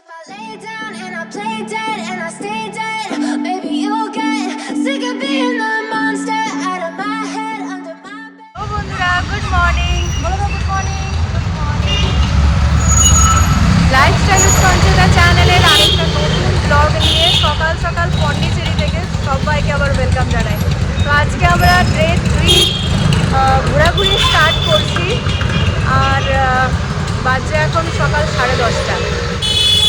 If I lay down and I play dead and I stay dead, baby, you'll get sick of being the monster out of my head, under my bed. ও বন্ধুরা good morning বলো good morning good morning lifestyle Sanchita চ্যানেলের আরেকটা নতুন blog নিয়ে সকাল সকাল পন্ডিচেরি থেকে সবাইকে আবার ওয়েলকাম জানাই। তো আজকে আমরা ডে থ্রি ঘোরাঘুরি স্টার্ট করছি। আর বাজে এখন সকাল সাড়ে দশটা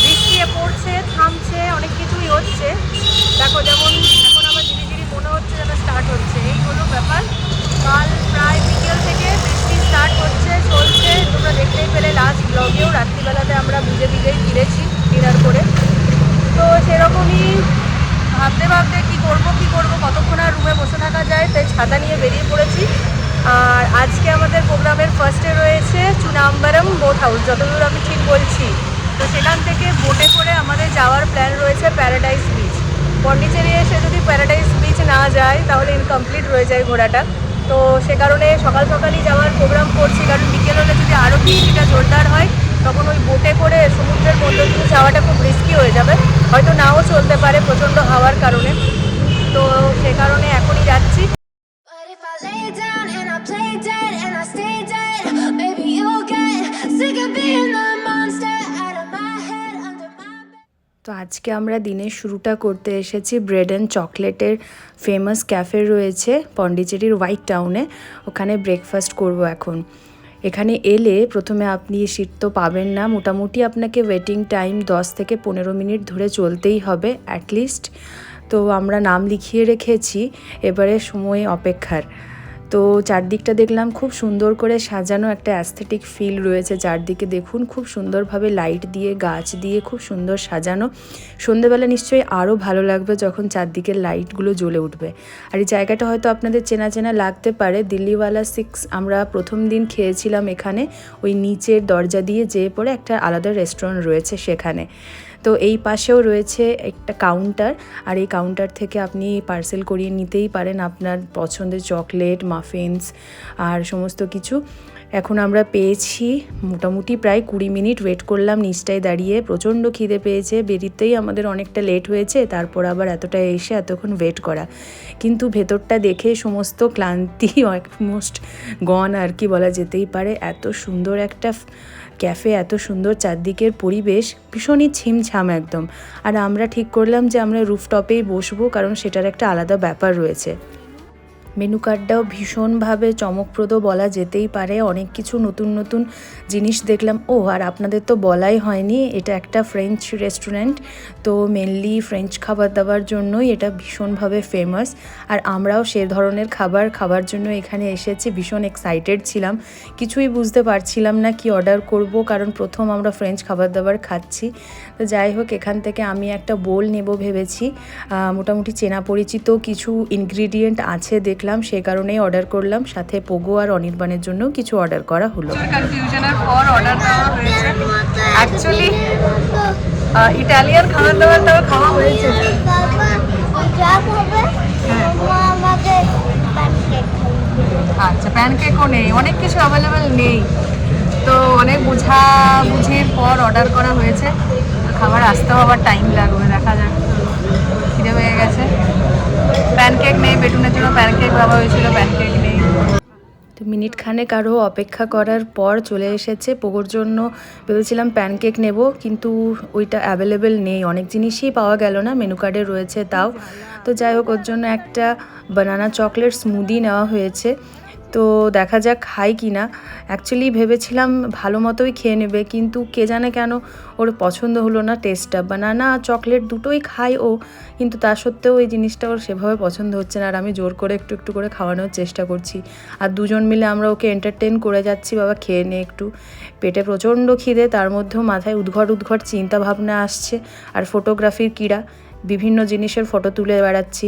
বৃষ্টি পড়ছে থামছে অনেক কিছুই হচ্ছে দেখো যেমন এখন আমার ধীরে ধীরে মনে হচ্ছে যেন স্টার্ট হচ্ছে এই হলো ব্যাপার কাল প্রায় বিকেল থেকে বৃষ্টি স্টার্ট হচ্ছে চলছে তোমরা দেখতেই পেলে লাস্ট ব্লগেও রাত্রিবেলাতে আমরা ভিজে ভিজেই ফিরেছি ডিনার করে তো সেরকমই ভাবতে ভাবতে কি করব কি করব কতক্ষণ আর রুমে বসে থাকা যায় তাই ছাতা নিয়ে বেরিয়ে পড়েছি আর আজকে আমাদের প্রোগ্রামের ফার্স্টে রয়েছে চুনাম্বারম বোট হাউস যতদূর আমি ঠিক বলছি, তো সেখান থেকে বোটে করে আমাদের যাওয়ার প্ল্যান রয়েছে প্যারাডাইস বিচ পন্ডিচেরি এসে যদি প্যারাডাইস বিচ না যায়, তাহলে ইনকমপ্লিট রয়ে যায় ঘোরাটা। তো সে কারণে সকাল সকালই যাওয়ার প্রোগ্রাম করছি, কারণ বিকেল হলে যদি আরও বৃষ্টিটা জোরদার হয়, তখন ওই বোটে করে সমুদ্রের মধ্যে দিয়ে যাওয়াটা খুব রিস্কি হয়ে যাবে। হয়তো নাও চলতে পারে প্রচণ্ড হাওয়ার কারণে। তো সে কারণে এখনই যাচ্ছি। তো আজকে আমরা দিনের শুরুটা করতে এসেছি ব্রেড অ্যান্ড চকলেটের ফেমাস ক্যাফে রয়েছে পন্ডিচেরির হোয়াইট টাউনে ওখানে ব্রেকফাস্ট করব এখন। এখানে এলে প্রথমে আপনি সিট তো পাবেন না। মোটামুটি আপনাকে ওয়েটিং টাইম দশ থেকে পনেরো মিনিট ধরে চলতেই হবে অ্যাটলিস্ট তো আমরা নাম লিখিয়ে রেখেছি। এবারে সময় অপেক্ষার। তো চারদিকটা দেখলাম খুব সুন্দর করে সাজানো একটা অ্যাস্থেটিক ফিল রয়েছে চারদিকে। দেখুন, খুব সুন্দরভাবে লাইট দিয়ে, গাছ দিয়ে খুব সুন্দর সাজানো। সন্ধেবেলা নিশ্চয়ই আরও ভালো লাগবে যখন চারদিকের লাইটগুলো জ্বলে উঠবে। আর এই জায়গাটা হয়তো আপনাদের চেনা চেনা লাগতে পারে। দিল্লিওয়ালা সিক্স আমরা প্রথম দিন খেয়েছিলাম এখানে। ওই নিচের দরজা দিয়ে যেয়ে পরে একটা আলাদা রেস্টুরেন্ট রয়েছে সেখানে। তো এই পাশেও রয়েছে একটা কাউন্টার আর এই কাউন্টার থেকে আপনি পার্সেল করিয়ে নিতেই পারেন আপনার পছন্দের চকলেট মাফিনস আর সমস্ত কিছু। এখন আমরা পেয়েছি মোটামুটি প্রায় কুড়ি মিনিট ওয়েট করলাম, নিচটায় দাঁড়িয়ে। প্রচণ্ড খিদে পেয়েছে, বেরিতেই আমাদের অনেকটা লেট হয়েছে, তারপর আবার এতটা এসে এতক্ষণ ওয়েট করা। কিন্তু ভেতরটা দেখে সমস্ত ক্লান্তি অলমোস্ট গন আর কি বলা যেতেই পারে। এত সুন্দর একটা ক্যাফে এত সুন্দর চারদিকের পরিবেশ, ভীষণই ছিমছাম একদম। আর আমরা ঠিক করলাম যে আমরা রুফটপেই বসবো, কারণ সেটার একটা আলাদা ব্যাপার রয়েছে। মেনু কার্ডটাও ভীষণভাবে চমকপ্রদ বলা যেতেই পারে। অনেক কিছু নতুন নতুন জিনিস দেখলাম। ও আর আপনাদের তো বলাই হয়নি, এটা একটা ফ্রেঞ্চ রেস্টুরেন্ট তো মেনলি ফ্রেঞ্চ খাবার দাবার জন্যই এটা ভীষণভাবে ফেমাস আর আমরাও সে ধরনের খাবার খাবার জন্য এখানে এসেছি, ভীষণ এক্সাইটেড ছিলাম। কিছুই বুঝতে পারছিলাম না কি অর্ডার করব, কারণ প্রথম আমরা ফ্রেঞ্চ খাবার দাবার খাচ্ছি। তো যাই হোক, এখান থেকে আমি একটা বোল নেব ভেবেছি। মোটামুটি চেনা পরিচিত কিছু ইনগ্রিডিয়েন্ট আছে দেখলাম, সে কারণেই অর্ডার করলাম। সাথে পোগো আর অনির্বাণের জন্য কিছু অর্ডার করা হলো। কনফিউশনের পর অর্ডার হয়েছে। অ্যাকচুয়ালি ইটালিয়ান খাবার দাবার খাওয়া হয়েছে। আচ্ছা প্যানকেকও নেই। অনেক কিছু অ্যাভেলেবেল নেই। তো অনেক বুঝা বুঝির পর অর্ডার করা হয়েছে। খাবার আসতেও আবার টাইম লাগবে, দেখা যাক। খিদে হয়ে গেছে। প্যানকেক নেই, বেটুনের জন্য প্যানকেক ভাবা হয়েছিল প্যানকেক নেই। তো মিনিট খানেক আরও অপেক্ষা করার পর চলে এসেছে পোগোর জন্য। ভেবেছিলাম প্যানকেক নেব, কিন্তু ওইটা অ্যাভেলেবেল নেই। অনেক জিনিসই পাওয়া গেল না মেনু কার্ডে রয়েছে তাও। তো যাই হোক, ওর জন্য একটা বানানা চকলেট স্মুদি নেওয়া হয়েছে। তো দেখা যাক খাই কি না। অ্যাকচুয়ালি ভেবেছিলাম ভালো মতোই খেয়ে নেবে, কিন্তু কে জানে কেন ওর পছন্দ হলো না টেস্টটা বানানা চকলেট দুটোই খাই ও, কিন্তু তা সত্ত্বেও এই জিনিসটা ওর সেভাবে পছন্দ হচ্ছে না, আর আমি জোর করে একটু একটু করে খাওয়ানোর চেষ্টা করছি। আর দুজন মিলে আমরা ওকে এন্টারটেন করে যাচ্ছি, বাবা খেয়ে নে একটু। পেটে প্রচণ্ড খিদে, তার মধ্যেও মাথায় উদ্ঘট উদ্ঘট চিন্তা ভাবনা আসছে। আর ফটোগ্রাফির কীড়া বিভিন্ন জিনিসের ফটো তুলে বেড়াচ্ছি।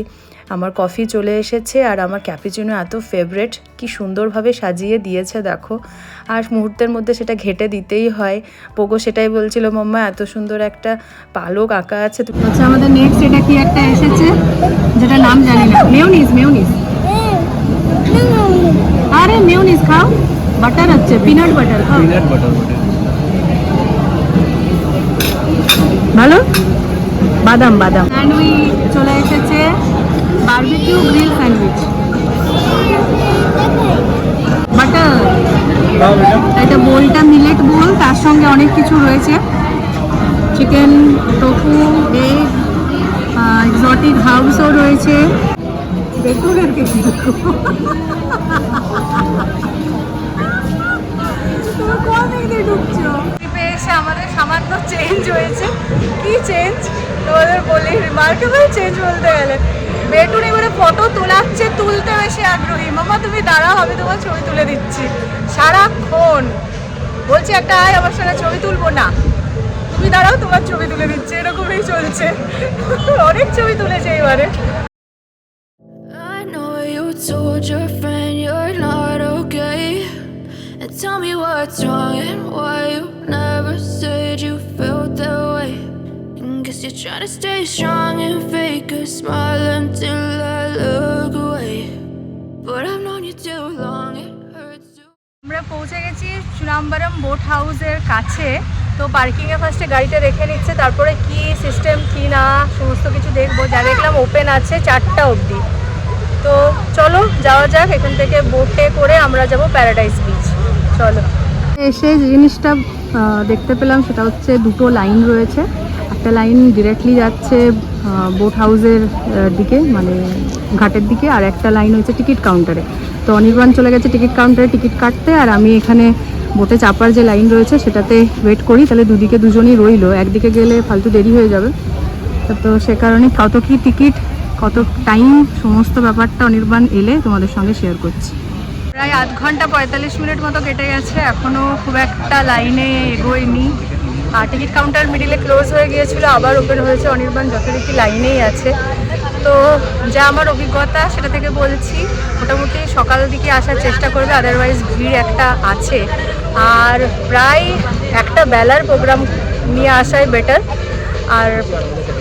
আমার কফি চলে এসেছে আর আমার ক্যাপিচিনো এত ফেভারেট কি সুন্দরভাবে সাজিয়ে দিয়েছে দেখো। আর মুহূর্তের মধ্যে সেটা ঘেটে দিতেই হয়। পোগো সেটাই বলছিল মাম্মা এত সুন্দর একটা পালক আঁকা আছে। আচ্ছা আমাদের নেক্সট এটা কি একটা এসেছে? যেটা নাম জানি না। মেউনিস মেউনিস আরে মেউনিস খাও। বাটার হচ্ছে পিনাট বাটার খাও। পিনাট বাটার ভালো? বাদাম বাদাম। চলে এসেছে। বারবিকিউ গ্রিল স্যান্ডউইচ বাটার এটা বোলটা মিলেট বোল তার সঙ্গে অনেক কিছু রয়েছে। চিকেন টোফু এগ এক্সটিক হাউসও রয়েছে। বেগুনের কিছু ট্রিপে এসে আমাদের সামান্য চেঞ্জ হয়েছে। কি চেঞ্জ তোমাদের বলি রিমার্কেবল চেঞ্জ বলতে গেলে। বেটুন এবারে ফটো তোলাচ্ছে, তুলতে বেশি আগ্রহী। মামা, তুমি দাঁড়াও, আমি তোমার ছবি তুলে দিচ্ছি। সারাক্ষণ। বলছি, একটা আয়, আমার সঙ্গে ছবি তুলবো না। তুমি দাঁড়াও, তোমার ছবি তুলে দিচ্ছে। এরকমই চলছে। অনেক ছবি তুলেছে এবারে। Told your friend you're not okay. And tell me what's wrong and why you never said you felt that way. You're trying to stay strong and fake a smile until I look away. But I've known you too long, it hurts to. আমরা পৌঁছে গেছি চুনাম্বারম boat হাউসের কাছে। তো পার্কিংয়ে ফার্স্টে গাড়িটা রেখে নিচ্ছে তারপরে কি সিস্টেম কি না সমস্ত কিছু দেখব। যা দেখলাম ওপেন আছে চারটা অবধি। তো চলো যাওয়া যাক এখান থেকে বোটে করে আমরা যাব প্যারাডাইস বিচ চলো। এসে যে জিনিসটা দেখতে পেলাম সেটা হচ্ছে দুটো লাইন রয়েছে। একটা লাইন ডিরেক্টলি যাচ্ছে বোট হাউসের দিকে মানে ঘাটের দিকে, আর একটা লাইন হচ্ছে টিকিট কাউন্টারে তো অনির্বাণ চলে গেছে টিকিট কাউন্টারে টিকিট কাটতে, আর আমি এখানে বোটে চাপার যে লাইন রয়েছে, সেটাতে ওয়েট করি, তাহলে দুদিকে দুজনেই রইল। একদিকে গেলে ফালতু দেরি হয়ে যাবে। তো সে কারণে কত কি টিকিট কত টাইম সমস্ত ব্যাপারটা অনির্বাণ এলে তোমাদের সঙ্গে শেয়ার করছি। প্রায় আধ ঘণ্টা পঁয়তাল্লিশ মিনিট মতো কেটে গেছে এখনও খুব একটা লাইনে এগোয়নি। আর টিকিট কাউন্টার মিডিলে ক্লোজ হয়ে গিয়েছিল, আবার ওপেন হয়েছে। অনির্বাণ যথারীতি লাইনেই আছে। তো যা আমার অভিজ্ঞতা, সেটা থেকে বলছি, মোটামুটি সকাল দিকে আসার চেষ্টা করবে আদারওয়াইজ ভিড় একটা আছে। আর প্রায় একটা বেলার প্রোগ্রাম নিয়ে আসাই বেটার আর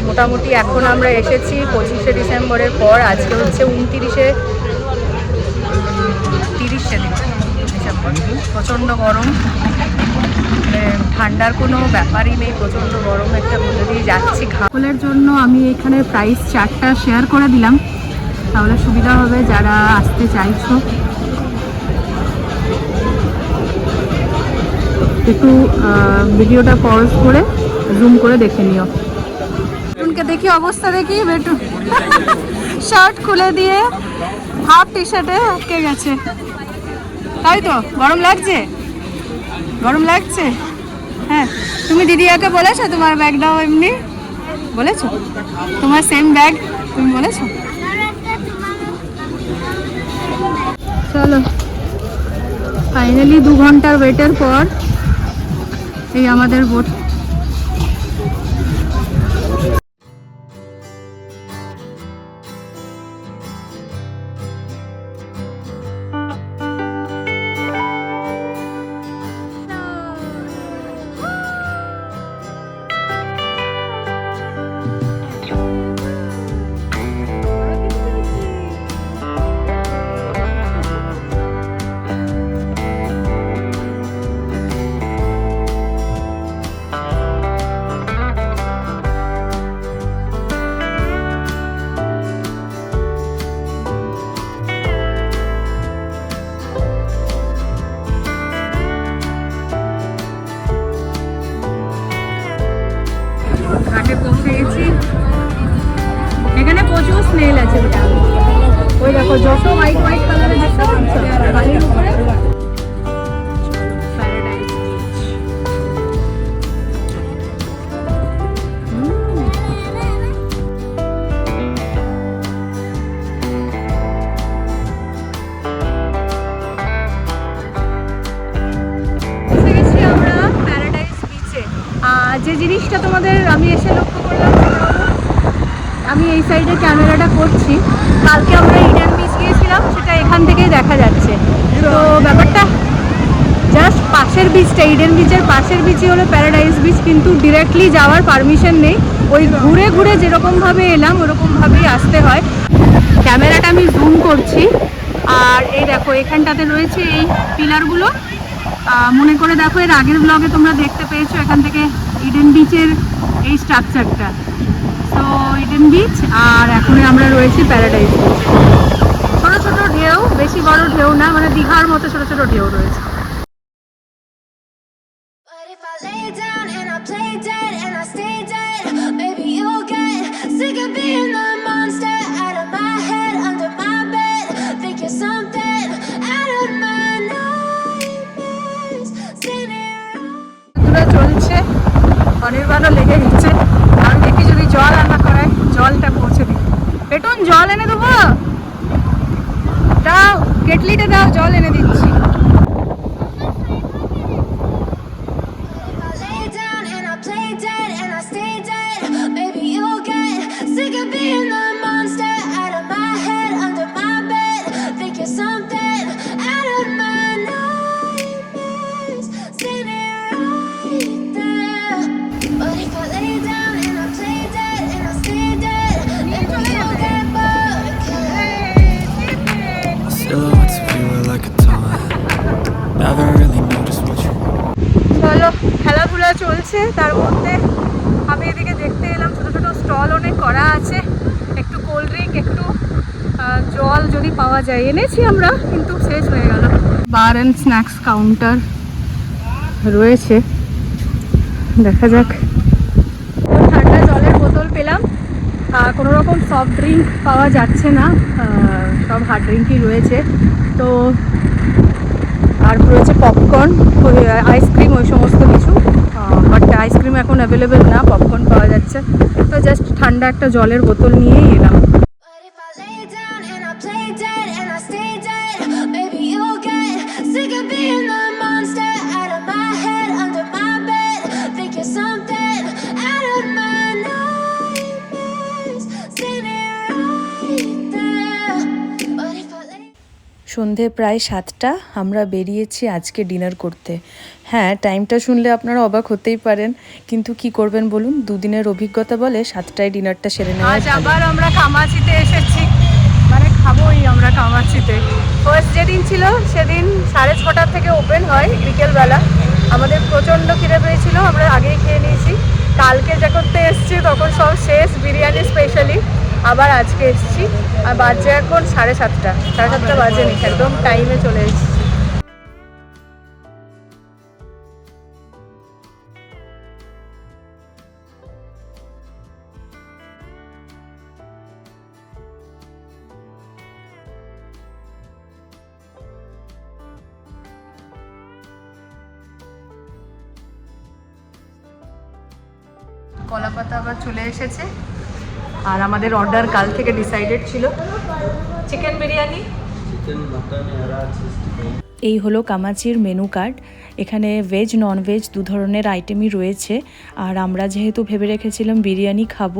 মোটামুটি এখন আমরা এসেছি পঁচিশে ডিসেম্বরের পর, আজকে হচ্ছে উনতিরিশে, তিরিশে ডিসেম্বর। প্রচণ্ড গরম। ঠান্ডার কোনো ব্যাপারই নেই প্রচণ্ড গরম একটা মধ্যে দিয়ে যাচ্ছি ঘাপলের জন্য আমি এখানে প্রাইস চারটা শেয়ার করে দিলাম। তাহলে সুবিধা হবে যারা আসতে চাইছো। একটু ভিডিওটা পজ করে জুম করে দেখে নিও। বেটুনকে দেখি অবস্থা দেখি বেটুন শার্ট খুলে দিয়ে হাফ টি শার্টে আটকে গেছে। তাই তো? গরম লাগছে? গরম লাগছে? হ্যাঁ তুমি দিদিয়াকে বলেছ তোমার ব্যাগটাও এমনি? বলেছ? তোমার সেম ব্যাগ তুমি বলেছ? চলো। ফাইনালি দু ঘণ্টার ওয়েটের পর এই আমাদের বোট যে জিনিসটা তোমাদের আমি এসে লক্ষ্য করলাম, আমি এই সাইডে ক্যামেরাটা করছি। কালকে আমরা ইডেন বিচ গিয়েছিলাম, সেটা এখান থেকেই দেখা যাচ্ছে। তো ব্যাপারটা জাস্ট পাশের বিচটা ইডেন বিচের পাশের বিচই হলো প্যারাডাইস বিচ কিন্তু ডিরেক্টলি যাওয়ার পারমিশন নেই। ওই ঘুরে ঘুরে যেরকমভাবে এলাম ওরকমভাবেই আসতে হয়। ক্যামেরাটা আমি জুম করছি, আর এই দেখো, এখানটাতে রয়েছে এই পিলারগুলো মনে করে দেখো, এর আগের ব্লগে তোমরা দেখতে পেয়েছ, এখান থেকে ইডেন বিচের এই স্ট্রাকচারটা তো ইডেন বিচ আর এখন আমরা রয়েছি প্যারাডাইজ বিচ ছোটো ছোট ঢেউ, বেশি বড় ঢেউ না মানে দীঘার মতো ছোটো ছোটো ঢেউ রয়েছে। অনির্বাণও লেগে গেছে। আমি দেখি যদি জল রান্না করে, জলটা পৌঁছে দিই। পেটুন, জল এনে দেবো? দাও, কেটলিটা দাও, জল এনে দিচ্ছি। জল যদি পাওয়া যায়, এনেছি আমরা, কিন্তু শেষ হয়ে গেল। বার অ্যান্ড স্ন্যাক্স কাউন্টার রয়েছে। দেখা যাক। ঠান্ডা জলের বোতল পেলাম। কোনো রকম সফট ড্রিঙ্ক পাওয়া যাচ্ছে না। সব হার্ড ড্রিঙ্কই রয়েছে। তো, আর রয়েছে পপকর্ন আইসক্রিম ওই সমস্ত কিছু। বাট আইসক্রিম এখন অ্যাভেলেবেল না পপকর্ন পাওয়া যাচ্ছে। তো জাস্ট ঠান্ডা একটা জলের বোতল নিয়েই এলাম। সন্ধে প্রায় সাতটা আমরা বেরিয়েছি আজকে ডিনার করতে। হ্যাঁ টাইমটা শুনলে আপনারা অবাক হতেই পারেন কিন্তু কি করবেন বলুন? দুদিনের অভিজ্ঞতা বলে সাতটায় ডিনারটা সেরে নেওয়া আজ আবার আমরা কামাচিতে এসেছি। মানে খাবোই আমরা কামাচিতে। ফার্স্ট যেদিন ছিল সেদিন সাড়ে ছটার থেকে ওপেন হয় বিকেলবেলা। আমাদের প্রচণ্ড খিদে পেয়েছিল আমরা আগেই খেয়ে নিয়েছি। কালকে যে করতে এসেছি তখন সব শেষ বিরিয়ানি স্পেশালি আবার আজকে এসেছি। আর বাজে এখন সাড়ে সাতটা। সাড়ে সাতটা বাজে নি একদম টাইমে চলে এসেছি। কলা পাতা আবার চলে এসেছে। আর আমাদের অর্ডার কাল থেকে ডিসাইডেড ছিল। চিকেন বিরিয়ানি? এই হলো কামাচির মেনু কার্ড এখানে ভেজ নন ভেজ দু ধরনের আইটেমই রয়েছে। আর আমরা যেহেতু ভেবে রেখেছিলাম বিরিয়ানি খাব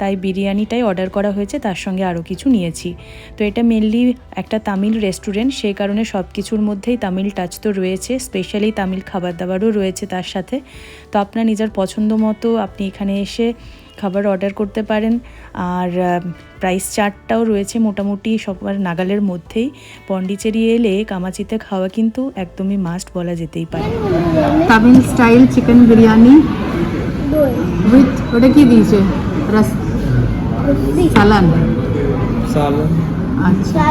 তাই বিরিয়ানিটাই অর্ডার করা হয়েছে তার সঙ্গে আরও কিছু নিয়েছি। তো এটা মেনলি একটা তামিল রেস্টুরেন্ট সেই কারণে সব কিছুর মধ্যেই তামিল টাচ তো রয়েছে। স্পেশালি তামিল খাবার দাবারও রয়েছে তার সাথে। তো আপনার নিজের পছন্দ মতো আপনি এখানে এসে খাবার অর্ডার করতে পারেন। আর প্রাইস চার্টটাও রয়েছে মোটামুটি সবার নাগালের মধ্যেই। পন্ডিচেরি এলে কামাচিতে খাওয়া কিন্তু একদমই মাস্ট বলা যেতেই পারে। Tamil style chicken biryani with ওটা কি দিয়েছে? রস সালান. আচ্ছা।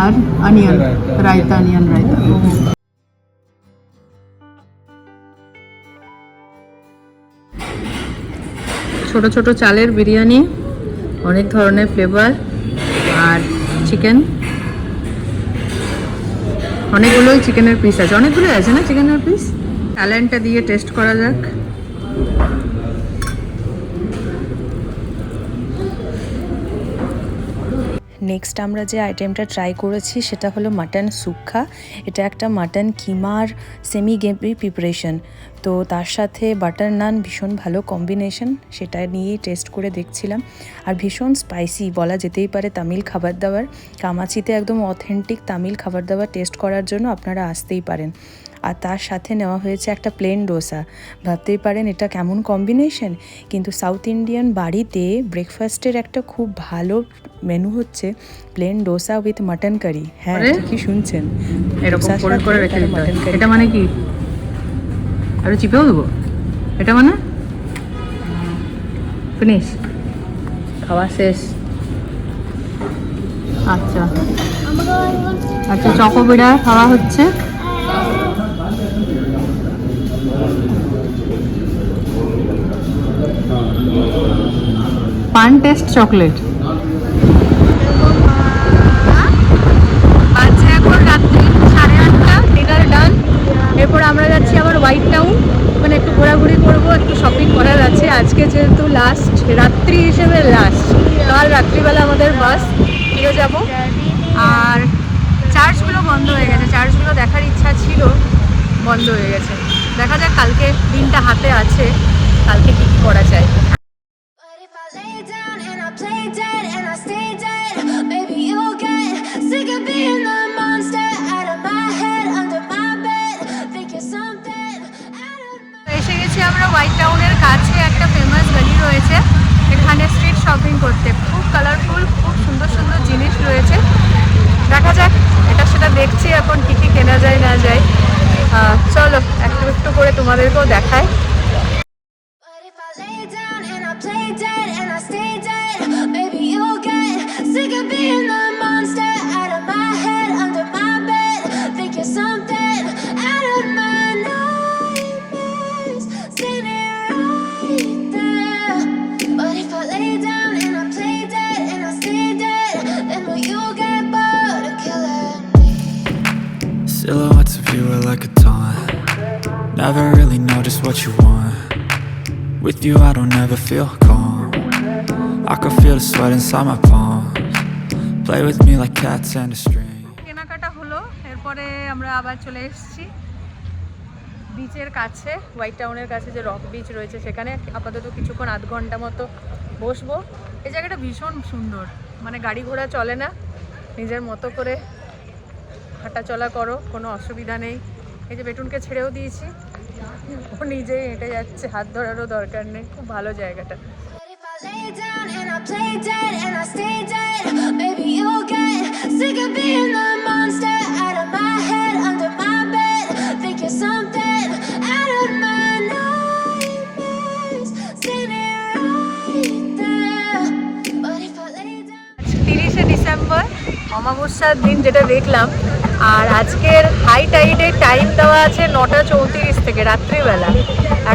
আর অনিয়ন রায়তা অনিয়ন রায়তা ছোট ছোট চালের বিরিয়ানি, অনেক ধরনের ফ্লেভার আর চিকেন অনেকগুলোই চিকেনের পিস আছে। অনেকগুলোই আছে না চিকেনের পিস অ্যালেনটা দিয়ে টেস্ট করা যাক। নেক্সট আমরা যে আইটেমটা ট্রাই করেছি সেটা হলো মাটন সুক্ষা এটা একটা মাটন কিমার সেমি গেপি প্রিপারেশন তো তার সাথে বাটার নান ভীষণ ভালো কম্বিনেশন সেটা নিয়েই টেস্ট করে দেখছিলাম। আর ভীষণ স্পাইসি বলা যেতেই পারে তামিল খাবার দাবার। কামাচিতে একদম অথেন্টিক তামিল খাবার দাবার টেস্ট করার জন্য আপনারা আসতেই পারেন। আর তার সাথে নেওয়া হয়েছে একটা প্লেন ডোসা ভাবতেই পারেন এটা কেমন কম্বিনেশন কিন্তু সাউথ ইন্ডিয়ান বাড়িতে ব্রেকফাস্টের একটা খুব ভালো মেনু হচ্ছে plain dosa with mutton curry হ্যাঁ? ঠিকই শুনছেন। এরকম করে রেখে। এটা মানে কি? আরে চিপেও দেবো? এটা মানে? ফিনিশ। খাওয়া শেষ। আচ্ছা। আচ্ছা চকোবিড়া খাওয়া হচ্ছে। পান টেস্ট চকলেট। বাজছে এখন রাত্রি সাড়ে আটটা ডিনার ডান এরপর আমরা যাচ্ছি আবার হোয়াইট মানে একটু ঘোরাঘুরি করব, একটু শপিং করার আছে। আজকে যেহেতু লাস্ট রাত্রি হিসেবে লাস্ট কাল রাত্রিবেলা আমাদের বাস আর চার্চগুলো বন্ধ হয়ে গেছে। চার্চগুলো দেখার ইচ্ছা ছিল, বন্ধ হয়ে গেছে। দেখা যাক কালকে দিনটা হাতে আছে, কালকে কী করা যায়। Play dead and I stay dead, maybe you'll get sick of being the monster out of my head, under my bed. Think you're something out of my এসে গেছি আমরা হোয়াইট টাউনের কাছে একটা ফেমাস গলি রয়েছে। এখানে স্ট্রিট শপিং করতে। খুব কালারফুল খুব সুন্দর সুন্দর জিনিস রয়েছে। দেখা যাক এটা সেটা দেখছি এখন কী কী কেনা যায় না যায়। চলো একটু একটু করে তোমাদেরকেও দেখায় Never really know just what you want. With you, I don't ever feel calm. I can feel the sweat inside my palms. Play with me like cats and a string. কেনাকাটা হলো, এরপরে আমরা আবার চলে এসেছি বিচের কাছে হোয়াইট টাউনের কাছে যে রক বিচ রয়েছে, সেখানে আপাতত কিছুক্ষণ আধ ঘণ্টা মতো বসবো। এই জায়গাটা ভীষণ সুন্দর। মানে গাড়ি ঘোড়া চলে না। নিজের মতো করে হাঁটা চলা করো, কোনো অসুবিধা নেই। এই যে বেটুনকে ছেড়েও দিয়েছি। ও নিজেই হেঁটে যাচ্ছে হাত ধরারও দরকার নেই খুব ভালো জায়গাটা। তিরিশে ডিসেম্বর অমাবস্যার দিন যেটা দেখলাম আর আজকের হাই টাইডের টাইম দেওয়া আছে নটা চৌত্রিশ থেকে রাত্রিবেলা।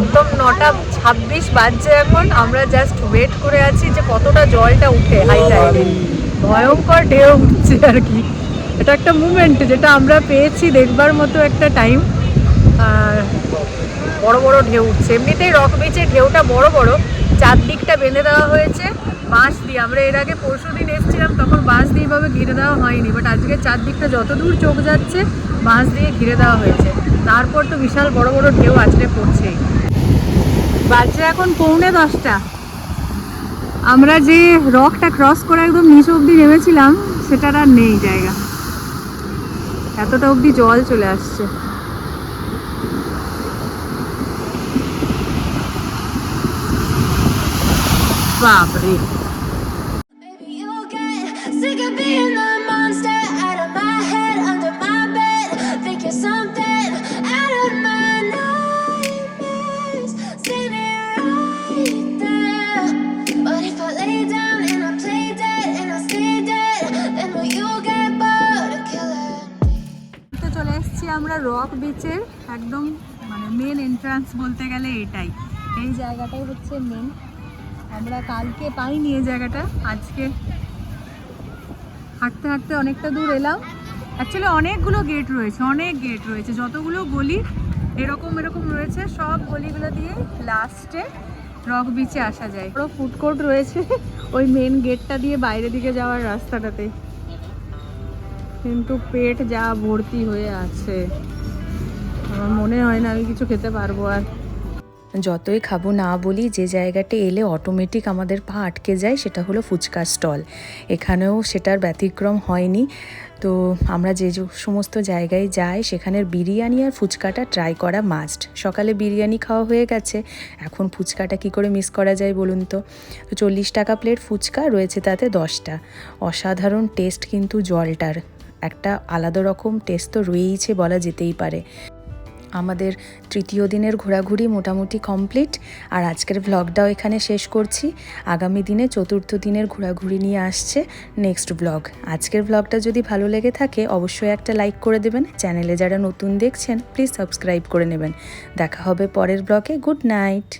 একদম নটা ছাব্বিশ বাজছে এখন। আমরা জাস্ট ওয়েট করে আছি যে কতটা জলটা উঠে হাই টাইডে ভয়ঙ্কর ঢেউ উঠছে আর কি। এটা একটা মুমেন্ট যেটা আমরা পেয়েছি দেখবার মতো একটা টাইম আর বড় বড় ঢেউ উঠছে। এমনিতেই রক বিচের ঢেউটা বড় বড়। চারদিকটা বেঁধে দেওয়া হয়েছে। বাঁশ দিয়ে। আমরা এর আগে পরশু এসেছিলাম তখন বাঁশ দিয়ে এভাবে ঘিরে দেওয়া হয়নি বাট আজকে চারদিকটা যত দূর চোখ যাচ্ছে, বাঁশ দিয়ে ঘিরে দেওয়া হয়েছে। তারপর তো বিশাল বড় বড় ঢেউ আছড়ে পড়ছেই। বাজছে এখন পৌনে দশটা। আমরা যে রকটা ক্রস করে একদম নিচ অবধি নেমেছিলাম, সেটার আর নেই জায়গা। এতটা অবধি জল চলে আসছে। বাপরে। বলতে গেলে এটাই। এই জায়গাটাই হচ্ছে মেন আমরা কালকে পাইনি এই জায়গাটা, আজকে হাঁটতে হাঁটতে অনেকটা দূর এলাম। অ্যাকচুয়ালি অনেকগুলো গেট রয়েছে, অনেক গেট রয়েছে। যতগুলো গলি এরকম এরকম রয়েছে, সব গলিগুলো দিয়ে লাস্টে রক বিচে আসা যায়। পুরো ফুড কোর্ট রয়েছে, ওই মেন গেটটা দিয়ে বাইরের দিকে যাওয়ার রাস্তাটাতে। কিন্তু পেট যা ভর্তি হয়ে আছে। আমার মনে হয় না আমি কিছু খেতে পারব আর। যতই খাব না বলি, যে জায়গাটা এলে অটোমেটিক আমাদের পা আটকে যায়, সেটা হলো ফুচকার স্টল। এখানেও সেটার ব্যতিক্রম হয়নি। তো আমরা যে সমস্ত জায়গায় যাই, সেখানের বিরিয়ানি আর ফুচকাটা ট্রাই করা মাস্ট সকালে বিরিয়ানি খাওয়া হয়ে গেছে, এখন ফুচকাটা কি করে মিস করা যায় বলুন তো? তো চল্লিশ টাকা প্লেট ফুচকা, রয়েছে তাতে দশটা। অসাধারণ টেস্ট কিন্তু জলটার। একটা আলাদা রকম টেস্ট তো রয়েইছে বলা যেতেই পারে। আমাদের তৃতীয় দিনের ঘোরাঘুরি মোটামুটি কমপ্লিট। আর আজকের ব্লগটাও এখানে শেষ করছি। আগামী দিনে চতুর্থ দিনের ঘোরাঘুরি নিয়ে আসছে নেক্সট ব্লগ আজকের ব্লগটা যদি ভালো লেগে থাকে, অবশ্যই একটা লাইক করে দেবেন। চ্যানেলে যারা নতুন দেখছেন প্লিজ সাবস্ক্রাইব করে নেবেন। দেখা হবে পরের ব্লগে গুড নাইট